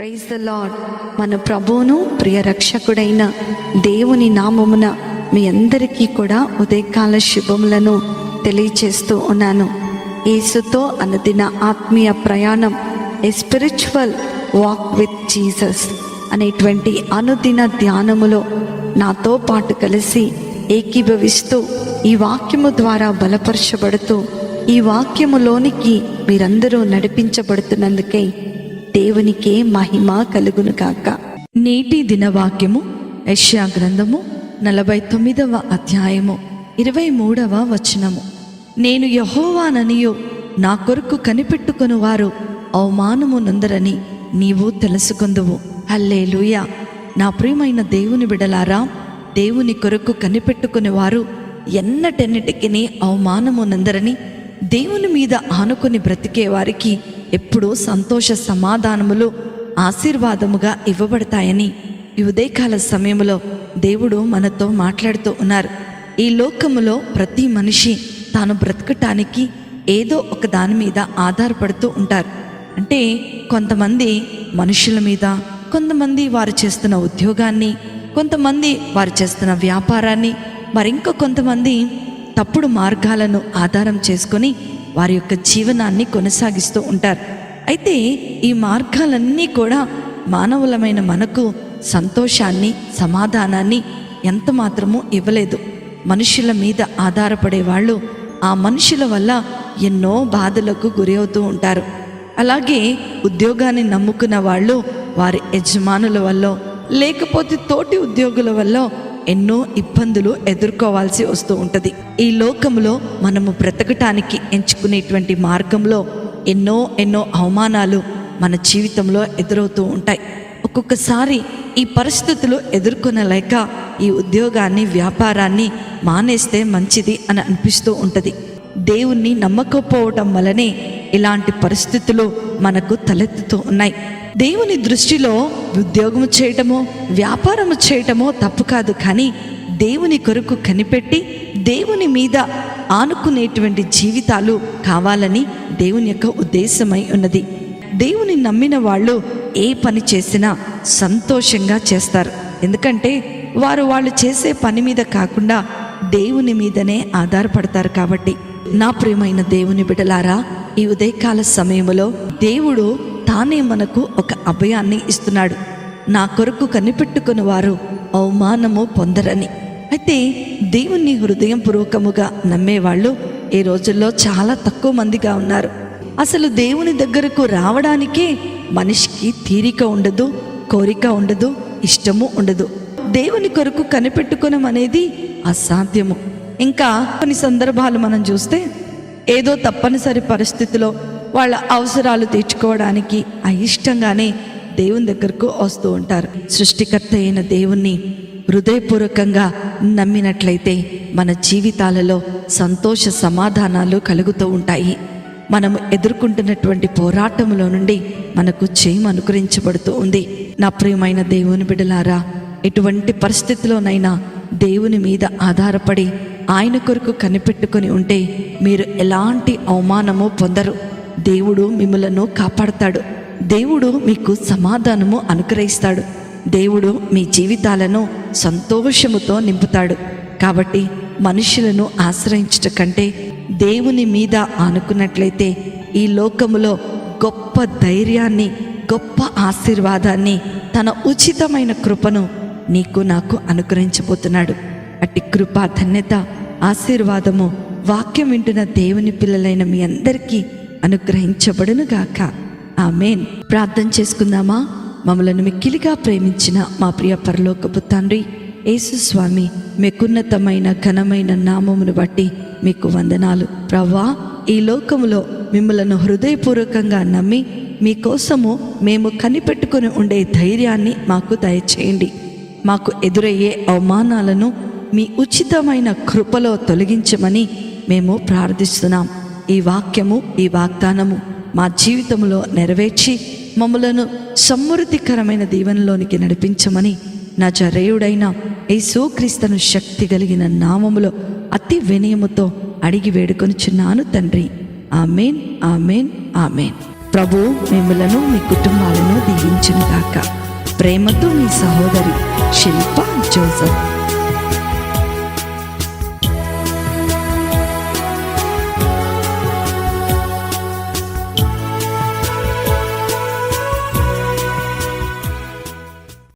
Praise the lord మన ప్రభువును ప్రియ రక్షకుడైన దేవుని నామమున మీ అందరికీ కూడా ఉదయకాల శుభములను తెలియచేస్తూ ఉన్నాను. యేసుతో అనుదిన ఆత్మీయ ప్రయాణం a spiritual walk with Jesus అనేటువంటి అనుదిన ధ్యానములో నాతో పాటు కలిసి ఏకీభవిస్తూ ఈ వాక్యము ద్వారా బలపరచబడుతూ ఈ వాక్యములోనికి మీరందరూ నడిపించబడుతున్నందుకే దేవునికే మహిమ కలుగును కాక నేటి దినవాక్యము యష్యా గ్రంథము నలభై తొమ్మిదవ అధ్యాయము ఇరవై మూడవ వచనము. నేను యహోవాననియో నా కొరకు కనిపెట్టుకుని వారు అవమానము నందరని నీవు తెలుసుకుందువు. హల్లేలూయ! నా ప్రియమైన దేవుని బిడలారా దేవుని కొరకు కనిపెట్టుకుని వారు ఎన్నటెన్నటికి అవమానము నందరని దేవుని మీద ఆనుకొని బ్రతికే వారికి ఎప్పుడూ సంతోష సమాధానములు ఆశీర్వాదముగా ఇవ్వబడతాయని ఈ ఉదయకాల సమయంలో దేవుడు మనతో మాట్లాడుతూ ఉన్నారు. ఈ లోకములో ప్రతి మనిషి తాను బ్రతకటానికి ఏదో ఒక దాని మీద ఆధారపడుతూ ఉంటారు. అంటే కొంతమంది మనుషుల మీద కొంతమంది వారు చేస్తున్న ఉద్యోగాన్ని కొంతమంది వారు చేస్తున్న వ్యాపారాన్ని మరింక కొంతమంది తప్పుడు మార్గాలను ఆధారం చేసుకొని వారి యొక్క జీవనాన్ని కొనసాగిస్తూ ఉంటారు. అయితే ఈ మార్గాలన్నీ కూడా మానవులమైన మనకు సంతోషాన్ని సమాధానాన్ని ఎంత మాత్రమూ ఇవ్వలేదు. మనుషుల మీద ఆధారపడే వాళ్ళు ఆ మనుషుల వల్ల ఎన్నో బాధలకు గురి అవుతూ ఉంటారు. అలాగే ఉద్యోగాన్ని నమ్ముకున్న వాళ్ళు వారి యజమానుల వల్ల లేకపోతే తోటి ఉద్యోగుల వల్ల ఎన్నో ఇబ్బందులు ఎదుర్కోవాల్సి వస్తూ ఉంటుంది. ఈ లోకంలో మనము బ్రతకటానికి ఎంచుకునేటువంటి మార్గంలో ఎన్నో ఎన్నో అవమానాలు మన జీవితంలో ఎదురవుతూ ఉంటాయి. ఒక్కొక్కసారి ఈ పరిస్థితులు ఎదుర్కొనలేక ఈ ఉద్యోగాన్ని వ్యాపారాన్ని మానేస్తే మంచిది అని అనిపిస్తూ ఉంటుంది. దేవుణ్ణి నమ్మకపోవటం వలనే ఇలాంటి పరిస్థితులు మనకు తలెత్తుతూ ఉన్నాయి. దేవుని దృష్టిలో ఉద్యోగము చేయటమో వ్యాపారము చేయటమో తప్పు కాదు. కానీ దేవుని కొరకు కనిపెట్టి దేవుని మీద ఆనుకునేటువంటి జీవితాలు కావాలని దేవుని యొక్క ఉద్దేశమై ఉన్నది. దేవుని నమ్మిన వాళ్ళు ఏ పని చేసినా సంతోషంగా చేస్తారు. ఎందుకంటే వారు వాళ్ళు చేసే పని మీద కాకుండా దేవుని మీదనే ఆధారపడతారు కాబట్టి. నా ప్రియమైన దేవుని బిడలారా ఈ ఉదయకాల సమయంలో దేవుడు తానే మనకు ఒక అభయాన్ని ఇస్తున్నాడు. నా కొరకు కనిపెట్టుకుని వారు అవమానము పొందరని. అయితే దేవుణ్ణి హృదయపూర్వకముగా నమ్మేవాళ్ళు ఈ రోజుల్లో చాలా తక్కువ మందిగా ఉన్నారు. అసలు దేవుని దగ్గరకు రావడానికే మనిషికి తీరిక ఉండదు కోరిక ఉండదు ఇష్టము ఉండదు. దేవుని కొరకు కనిపెట్టుకోవడం అనేది అసాధ్యము. ఇంకా కొన్ని సందర్భాలు మనం చూస్తే ఏదో తప్పనిసరి పరిస్థితిలో వాళ్ళ అవసరాలు తీర్చుకోవడానికి అయిష్టంగానే దేవుని దగ్గరకు వస్తూ ఉంటారు. సృష్టికర్త అయిన దేవుణ్ణి హృదయపూర్వకంగా నమ్మినట్లయితే మన జీవితాలలో సంతోష సమాధానాలు కలుగుతూ ఉంటాయి. మనము ఎదుర్కొంటున్నటువంటి పోరాటంలో నుండి మనకు చేయం అనుకరించబడుతూ ఉంది. నా ప్రియమైన దేవుని బిడలారా ఎటువంటి పరిస్థితిలోనైనా దేవుని మీద ఆధారపడి ఆయన కొరకు కనిపెట్టుకొని ఉంటే మీరు ఎలాంటి అవమానము పొందరు. దేవుడు మిమ్మలను కాపాడతాడు. దేవుడు మీకు సమాధానము అనుగ్రహిస్తాడు. దేవుడు మీ జీవితాలను సంతోషముతో నింపుతాడు. కాబట్టి మనుషులను ఆశ్రయించట కంటే దేవుని మీద ఆనుకున్నట్లయితే ఈ లోకములో గొప్ప ధైర్యాన్ని గొప్ప ఆశీర్వాదాన్ని తన ఉచితమైన కృపను నీకు నాకు అనుగ్రహించబోతున్నాడు. అట్టి కృప ధన్యత. ఆశీర్వాదము వాక్యం వింటున్న దేవుని పిల్లలైన మీ అందరికీ అనుగ్రహించబడును గాక ఆమెన్. ప్రార్థన చేసుకుందామా? మమ్మలను మిక్కిలిగా ప్రేమించిన మా ప్రియ పరలోకపు తండ్రి యేసుస్వామి మీకున్నతమైన ఘనమైన నామమును బట్టి మీకు వందనాలు. ప్రవ్వా ఈ లోకములో మిమ్మలను హృదయపూర్వకంగా నమ్మి మీకోసము మేము కనిపెట్టుకుని ఉండే ధైర్యాన్ని మాకు దయచేయండి. మాకు ఎదురయ్యే అవమానాలను మీ ఉచితమైన కృపలో తొలగించమని మేము ప్రార్థిస్తున్నాం. ఈ వాక్యము ఈ వాగ్దానము మా జీవితంలో నెరవేర్చి మమ్మలను సమృద్ధికరమైన దీవెనలోనికి నడిపించమని నా జరేయుడైన యేసుక్రీస్తును శక్తి కలిగిన నామములో అతి వినయముతో అడిగి వేడుకొనిచున్నాను తండ్రి. Amen amen amen. ప్రభు మిమ్మలను మీ కుటుంబాలను దీవించును గాక. ప్రేమతో మీ సహోదరి శిల్ప జోసఫ్.